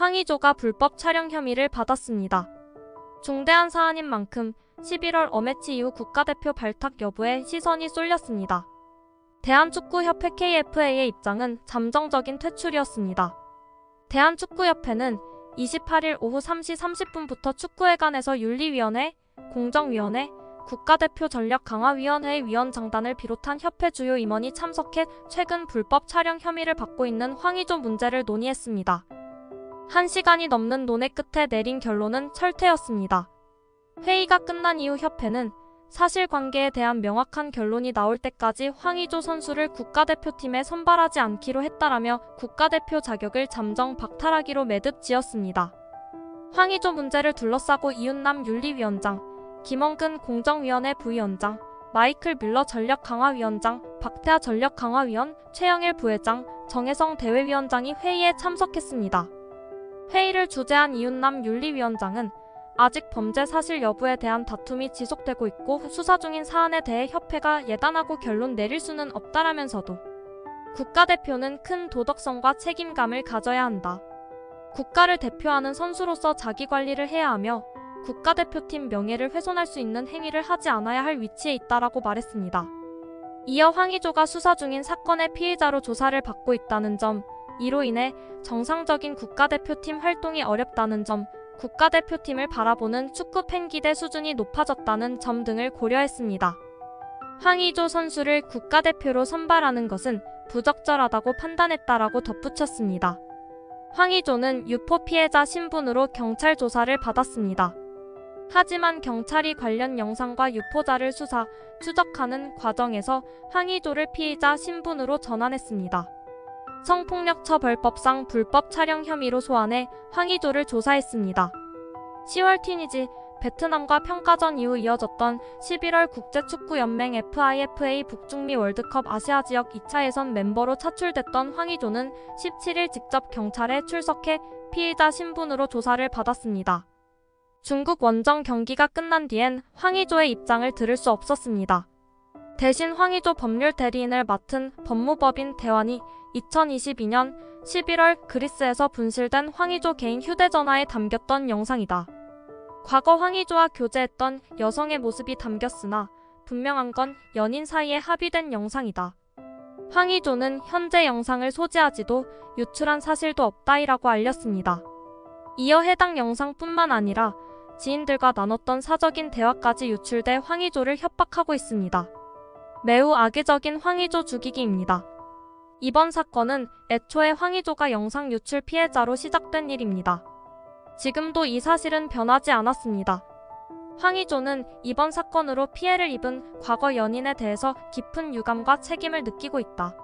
황의조가 불법 촬영 혐의를 받았습니다. 중대한 사안인 만큼 11월 어매치 이후 국가대표 발탁 여부에 시선이 쏠렸습니다. 대한축구협회 KFA의 입장은 잠정적인 퇴출이었습니다. 대한축구협회는 28일 오후 3시 30분부터 축구회관에서 윤리위원회, 공정위원회, 국가대표 전력강화위원회 위원장단을 비롯한 협회 주요 임원이 참석해 최근 불법 촬영 혐의를 받고 있는 황의조 문제를 논의했습니다. 1시간이 넘는 논의 끝에 내린 결론은 철퇴였습니다. 회의가 끝난 이후 협회는 사실관계에 대한 명확한 결론이 나올 때까지 황의조 선수를 국가대표팀에 선발하지 않기로 했다라며 국가대표 자격을 잠정 박탈하기로 매듭 지었습니다. 황의조 문제를 둘러싸고 이윤남 윤리위원장, 김원근 공정위원회 부위원장, 마이클 뮬러 전력강화위원장, 박태하 전력강화위원, 최영일 부회장, 정혜성 대회위원장이 회의에 참석했습니다. 회의를 주재한 이윤남 윤리위원장은 아직 범죄 사실 여부에 대한 다툼이 지속되고 있고 수사 중인 사안에 대해 협회가 예단하고 결론 내릴 수는 없다라면서도 국가대표는 큰 도덕성과 책임감을 가져야 한다. 국가를 대표하는 선수로서 자기 관리를 해야 하며 국가대표팀 명예를 훼손할 수 있는 행위를 하지 않아야 할 위치에 있다라고 말했습니다. 이어 황의조가 수사 중인 사건의 피의자로 조사를 받고 있다는 점, 이로 인해 정상적인 국가대표팀 활동이 어렵다는 점, 국가대표팀을 바라보는 축구 팬기대 수준이 높아졌다는 점 등을 고려했습니다. 황의조 선수를 국가대표로 선발하는 것은 부적절하다고 판단했다라고 덧붙였습니다. 황의조는 유포 피해자 신분으로 경찰 조사를 받았습니다. 하지만 경찰이 관련 영상과 유포자를 수사, 추적하는 과정에서 황의조를 피의자 신분으로 전환했습니다. 성폭력 처벌법상 불법 촬영 혐의로 소환해 황의조를 조사했습니다. 10월 티니지 베트남과 평가전 이후 이어졌던 11월 국제축구연맹 FIFA 북중미 월드컵 아시아 지역 2차 예선 멤버로 차출됐던 황의조는 17일 직접 경찰에 출석해 피의자 신분으로 조사를 받았습니다. 중국 원정 경기가 끝난 뒤엔 황의조의 입장을 들을 수 없었습니다. 대신 황의조 법률 대리인을 맡은 법무법인 대환이 2022년 11월 그리스에서 분실된 황의조 개인 휴대전화에 담겼던 영상이다. 과거 황의조와 교제했던 여성의 모습이 담겼으나 분명한 건 연인 사이에 합의된 영상이다. 황의조는 현재 영상을 소지하지도 유출한 사실도 없다이라고 알렸습니다. 이어 해당 영상뿐만 아니라 지인들과 나눴던 사적인 대화까지 유출돼 황의조를 협박하고 있습니다. 매우 악의적인 황의조 죽이기입니다. 이번 사건은 애초에 황의조가 영상 유출 피해자로 시작된 일입니다. 지금도 이 사실은 변하지 않았습니다. 황의조는 이번 사건으로 피해를 입은 과거 연인에 대해서 깊은 유감과 책임을 느끼고 있다.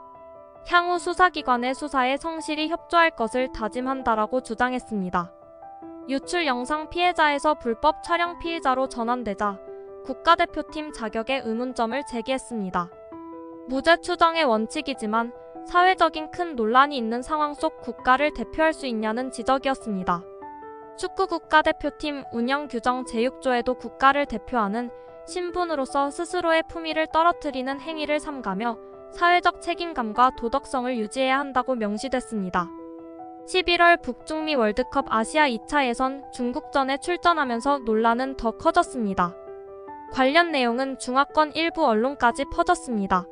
향후 수사기관의 수사에 성실히 협조할 것을 다짐한다라고 주장했습니다. 유출 영상 피해자에서 불법 촬영 피의자로 전환되자 국가대표팀 자격에 의문점을 제기했습니다. 무죄 추정의 원칙이지만 사회적인 큰 논란이 있는 상황 속 국가를 대표할 수 있냐는 지적이었습니다. 축구 국가대표팀 운영 규정 제6조에도 국가를 대표하는 신분으로서 스스로의 품위를 떨어뜨리는 행위를 삼가며 사회적 책임감과 도덕성을 유지해야 한다고 명시됐습니다. 11월 북중미 월드컵 아시아 2차 예선 중국전에 출전하면서 논란은 더 커졌습니다. 관련 내용은 중화권 일부 언론까지 퍼졌습니다.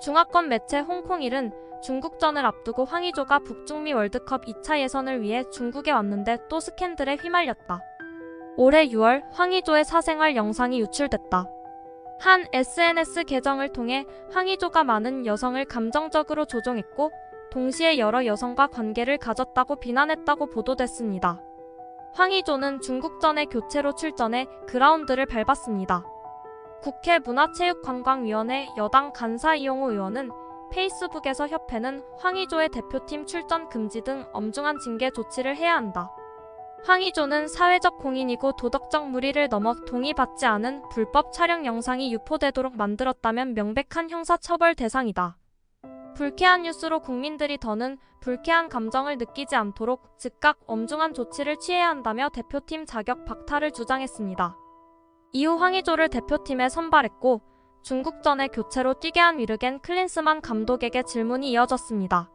중화권 매체 홍콩일은 중국전을 앞두고 황의조가 북중미 월드컵 2차 예선을 위해 중국에 왔는데 또 스캔들에 휘말렸다. 올해 6월 황의조의 사생활 영상이 유출됐다. 한 SNS 계정을 통해 황의조가 많은 여성을 감정적으로 조종했고 동시에 여러 여성과 관계를 가졌다고 비난했다고 보도됐습니다. 황의조는 중국전에 교체로 출전해 그라운드를 밟았습니다. 국회 문화체육관광위원회 여당 간사 이용호 의원은 페이스북에서 협회는 황의조의 대표팀 출전 금지 등 엄중한 징계 조치를 해야 한다. 황의조는 사회적 공인이고 도덕적 무리를 넘어 동의받지 않은 불법 촬영 영상이 유포되도록 만들었다면 명백한 형사처벌 대상이다. 불쾌한 뉴스로 국민들이 더는 불쾌한 감정을 느끼지 않도록 즉각 엄중한 조치를 취해야 한다며 대표팀 자격 박탈을 주장했습니다. 이후 황의조를 대표팀에 선발했고 중국전에 교체로 뛰게 한 위르겐 클린스만 감독에게 질문이 이어졌습니다.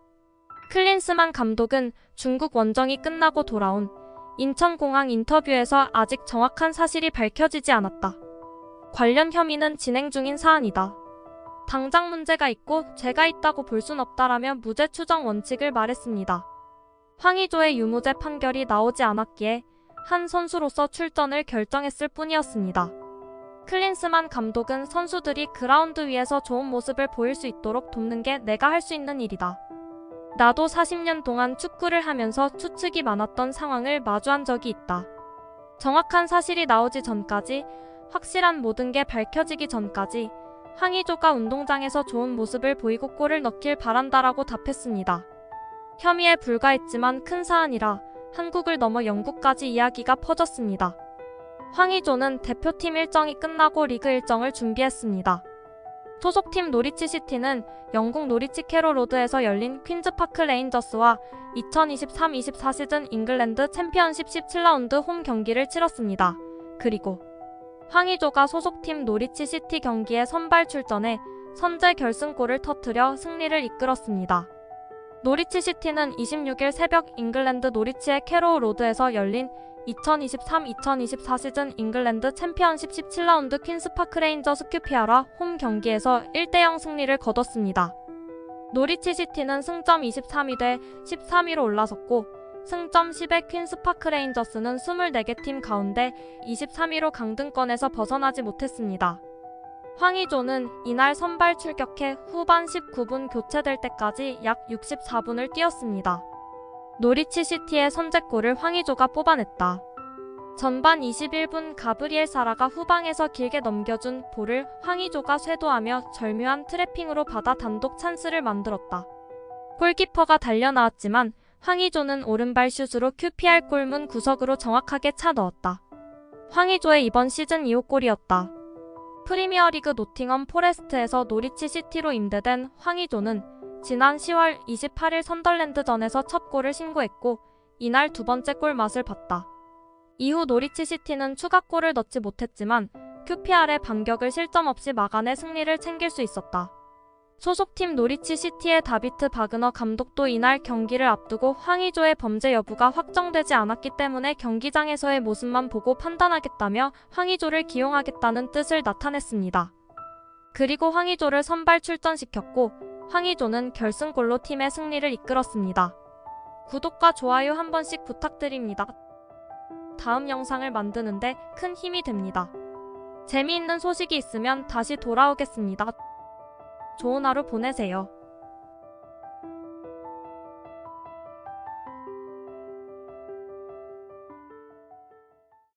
클린스만 감독은 중국 원정이 끝나고 돌아온 인천공항 인터뷰에서 아직 정확한 사실이 밝혀지지 않았다. 관련 혐의는 진행 중인 사안이다. 당장 문제가 있고 죄가 있다고 볼 순 없다라며 무죄 추정 원칙을 말했습니다. 황의조의 유무죄 판결이 나오지 않았기에 한 선수로서 출전을 결정했을 뿐이었습니다. 클린스만 감독은 선수들이 그라운드 위에서 좋은 모습을 보일 수 있도록 돕는 게 내가 할 수 있는 일이다. 나도 40년 동안 축구를 하면서 추측이 많았던 상황을 마주한 적이 있다. 정확한 사실이 나오지 전까지, 확실한 모든 게 밝혀지기 전까지 황의조가 운동장에서 좋은 모습을 보이고 골을 넣길 바란다라고 답했습니다. 혐의에 불과했지만 큰 사안이라 한국을 넘어 영국까지 이야기가 퍼졌습니다. 황의조는 대표팀 일정이 끝나고 리그 일정을 준비했습니다. 소속팀 노리치 시티는 영국 노리치 캐롤 로드에서 열린 퀸즈파크 레인저스와 2023-24 시즌 잉글랜드 챔피언십 17라운드 홈 경기를 치렀습니다. 그리고 황의조가 소속팀 노리치 시티 경기에 선발 출전해 선제 결승골을 터뜨려 승리를 이끌었습니다. 노리치 시티는 26일 새벽 잉글랜드 노리치의 캐로우 로드에서 열린 2023-2024 시즌 잉글랜드 챔피언십 17라운드 퀸스파크 레인저 스 큐피아라 홈 경기에서 1대0 승리를 거뒀습니다. 노리치 시티는 승점 23위 돼 13위로 올라섰고 승점 10의 퀸스파크 레인저스는 24개 팀 가운데 23위로 강등권에서 벗어나지 못했습니다. 황의조는 이날 선발 출격해 후반 19분 교체될 때까지 약 64분을 뛰었습니다. 노리치 시티의 선제골을 황의조가 뽑아냈다. 전반 21분 가브리엘 사라가 후방에서 길게 넘겨준 볼을 황의조가 쇄도하며 절묘한 트래핑으로 받아 단독 찬스를 만들었다. 골키퍼가 달려나왔지만 황의조는 오른발 슛으로 QPR 골문 구석으로 정확하게 차 넣었다. 황의조의 이번 시즌 2호 골이었다. 프리미어리그 노팅엄 포레스트에서 노리치 시티로 임대된 황의조는 지난 10월 28일 선덜랜드전에서 첫 골을 신고했고 이날 두 번째 골 맛을 봤다. 이후 노리치 시티는 추가골을 넣지 못했지만 QPR의 반격을 실점 없이 막아내 승리를 챙길 수 있었다. 소속팀 노리치 시티의 다비트 바그너 감독도 이날 경기를 앞두고 황의조의 범죄 여부가 확정되지 않았기 때문에 경기장에서의 모습만 보고 판단하겠다며 황의조를 기용하겠다는 뜻을 나타냈습니다. 그리고 황의조를 선발 출전시켰고 황의조는 결승골로 팀의 승리를 이끌었습니다. 구독과 좋아요 한 번씩 부탁드립니다. 다음 영상을 만드는데 큰 힘이 됩니다. 재미있는 소식이 있으면 다시 돌아오겠습니다. 좋은 하루 보내세요.